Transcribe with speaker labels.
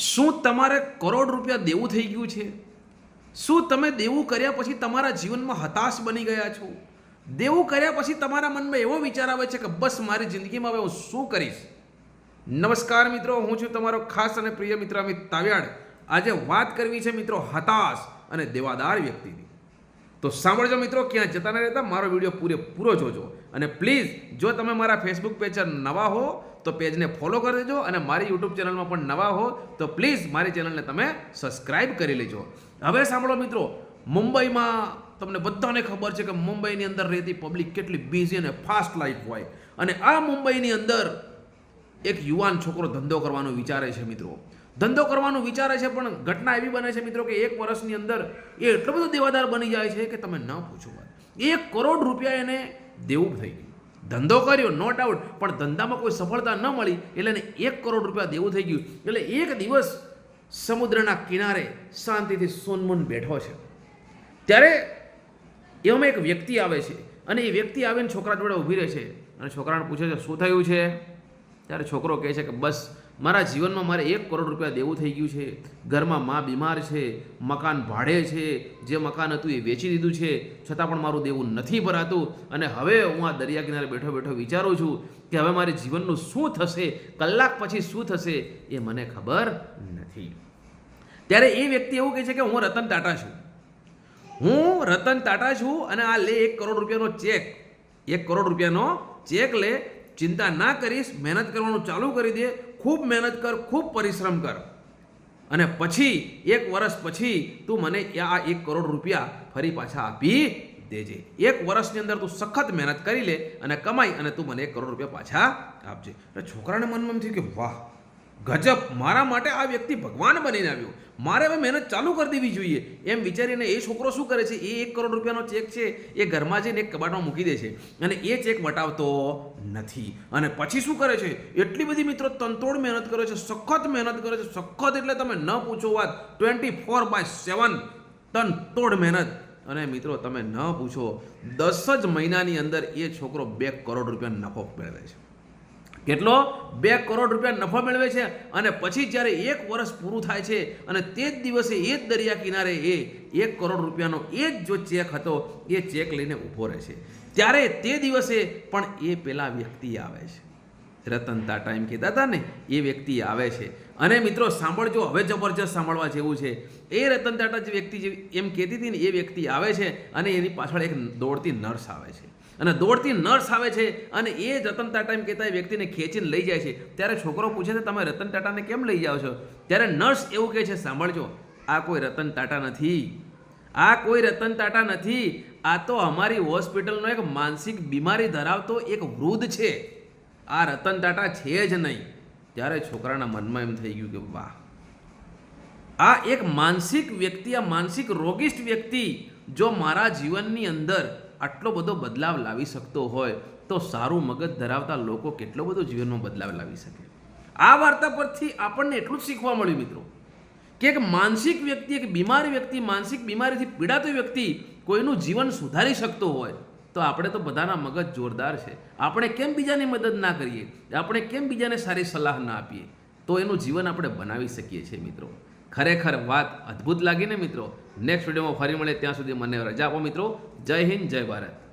Speaker 1: શું તમારે કરોડ રૂપિયા દેવું થઈ ગયું છે? શું તમે દેવું કર્યા પછી તમારા જીવનમાં હતાશ બની ગયા છો? દેવું કર્યા પછી તમારા મનમાં એવો વિચાર આવે છે કે બસ મારી જિંદગીમાં હવે હું શું કરીશ? નમસ્કાર મિત્રો, હું છું તમારો ખાસ અને પ્રિય મિત્ર અમિત તાવ્યાડ. આજે વાત કરવી છે મિત્રો હતાશ અને દેવાદાર વ્યક્તિની. તો સાંભળજો મિત્રો ક્યાં જતા ન રહેતા, મારો વીડિયો પૂરેપૂરો જોજો. અને પ્લીઝ જો તમે મારા ફેસબુક પેજ નવા હો, તો પેજને ફોલો કરી દેજો અને મારી યુટ્યુબ ચેનલમાં પણ નવા હો, તો પ્લીઝ મારી ચેનલને તમે સબસ્ક્રાઇબ કરી લેજો. હવે સાંભળો મિત્રો, મુંબઈમાં તમને બધાને ખબર છે કે મુંબઈની અંદર રહેતી પબ્લિક કેટલી બિઝી અને ફાસ્ટ લાઈફ હોય. અને આ મુંબઈની અંદર એક યુવાન છોકરો ધંધો કરવાનો વિચારે છે મિત્રો. ધંધો કરવાનું વિચારે છે, પણ ઘટના એવી બને છે મિત્રો કે એક વર્ષની અંદર એ એટલો બધો દેવાદાર બની જાય છે કે તમે ન પૂછો વાત. એક કરોડ રૂપિયા એને દેવું થઈ ગયું. ધંધો કર્યો નો ડાઉટ પણ ધંધામાં કોઈ સફળતા ન મળી એટલે એને એક કરોડ રૂપિયા દેવું થઈ ગયું. એટલે એક દિવસ સમુદ્રના કિનારે શાંતિથી સોનમન બેઠો છે. ત્યારે એવામાં એક વ્યક્તિ આવે છે અને એ વ્યક્તિ આવીને છોકરા જોડે ઊભી રહે છે. અને છોકરાને પૂછે છે, શું થયું છે? ત્યારે છોકરો કહે છે કે બસ, મારા જીવનમાં મારે એક કરોડ રૂપિયા દેવું થઈ ગયું છે. ઘરમાં મા બીમાર છે, મકાન ભાડે છે, જે મકાન હતું એ વેચી દીધું છે. છતાં પણ મારું દેવું નથી ભરાતું. અને હવે હું આ દરિયા કિનારે બેઠો બેઠો વિચારું છું કે હવે મારે જીવનનું શું થશે, કલાક પછી શું થશે એ મને ખબર નથી. ત્યારે એ વ્યક્તિ એવું કહે છે કે હું રતન ટાટા છું. હું રતન ટાટા છું અને આ લે એક કરોડ રૂપિયાનો ચેક. એક કરોડ રૂપિયાનો ચેક લે ચિંતા ના કરીશ, મહેનત કરવાનું ચાલુ કરી દે, ખૂબ મહેનત કર, ખૂબ પરિશ્રમ કર. અને પછી, એક વર્ષ પછી તું મને આ એક કરોડ રૂપિયા ફરી પાછા આપી દેજે. એક વર્ષની અંદર તું સખત મહેનત કરી લે અને કમાઈ અને તું મને એક કરોડ રૂપિયા પાછા આપજે. એટલે છોકરાને મનમાં થયું કે વાહ ગજબ, મારા માટે આ વ્યક્તિ ભગવાન બનીને આવ્યો. મારે હવે મહેનત ચાલુ કરી દેવી જોઈએ. એમ વિચારીને એ છોકરો શું કરે છે? એ એક કરોડ રૂપિયાનો ચેક છે, એ ઘરમાં જઈને એક કબાટમાં મૂકી દે છે. અને એ ચેક વટાવતો નથી. અને પછી શું કરે છે? એટલી બધી મિત્રો તંતોડ મહેનત કરે છે, સખત મહેનત કરે છે. સખત એટલે તમે ન પૂછો વાત. ટ્વેન્ટી ફોર બાય સેવન તનતોડ મહેનત. અને મિત્રો, તમે ન પૂછો, દસ જ મહિનાની અંદર એ છોકરો બે કરોડ રૂપિયા નફો મેળવે છે. કેટલો? બે કરોડ રૂપિયા નફો મેળવે છે અને પછી જ્યારે એક વર્ષ પૂરું થાય છે અને તે જ દિવસે એ જ દરિયા કિનારે એ એક કરોડ રૂપિયાનો એ જ જો ચેક હતો, એ ચેક લઈને ઊભો રહે છે. ત્યારે તે દિવસે પણ એ પેલા વ્યક્તિ આવે છે. રતન ટાટા એમ કહેતા હતા ને, એ વ્યક્તિ આવે છે. અને મિત્રો, સાંભળજો, હવે જબરજસ્ત સાંભળવા જેવું છે. એ રતન ટાટા જે વ્યક્તિ જે એમ કહેતી હતી ને, એ વ્યક્તિ આવે છે અને એની પાછળ એક દોડતી નર્સ આવે છે. અને દોડતી નર્સ આવે છે અને એ રતન ટાટા એમ કહેતા એ વ્યક્તિને ખેંચીને લઈ જાય છે. ત્યારે છોકરો પૂછે છે, તમે રતન ટાટાને કેમ લઈ જાઓ છો? ત્યારે નર્સ એવું કહે છે, સાંભળજો, આ કોઈ રતન ટાટા નથી. આ કોઈ રતન ટાટા નથી. આ તો અમારી હોસ્પિટલનો એક માનસિક બીમારી ધરાવતો એક વૃદ્ધ છે. આ રતન ટાટા છે જ નહીં. ત્યારે છોકરાના મનમાં એમ થઈ ગયું કે, વાહ. આ એક માનસિક વ્યક્તિ, આ માનસિક રોગિષ્ટ વ્યક્તિ, જો મારા જીવનની અંદર આટલો બધો બદલાવ લાવી શકતો હોય તો સારું મગજ ધરાવતા લોકો કેટલો બધો જીવનમાં બદલાવ લાવી શકે. આ વાર્તા પરથી આપણને એટલું જ શીખવા મળ્યું મિત્રો. કે એક માનસિક વ્યક્તિ, એક બીમાર વ્યક્તિ, માનસિક બીમારીથી પીડાતો વ્યક્તિ કોઈનું જીવન સુધારી શકતો હોય તો આપણે તો બધાના મગજ જોરદાર છે. આપણે કેમ બીજાની મદદ ના કરીએ? આપણે કેમ બીજાને સારી સલાહ ના આપીએ? તો એનું જીવન આપણે બનાવી શકીએ છીએ મિત્રો. ખરેખર વાત અદ્ભુત લાગી ને મિત્રો. નેક્સ્ટ વિડીયોમાં ફરી મળે ત્યાં સુધી મને રજા આપો મિત્રો. જય હિન્દ, જય ભારત.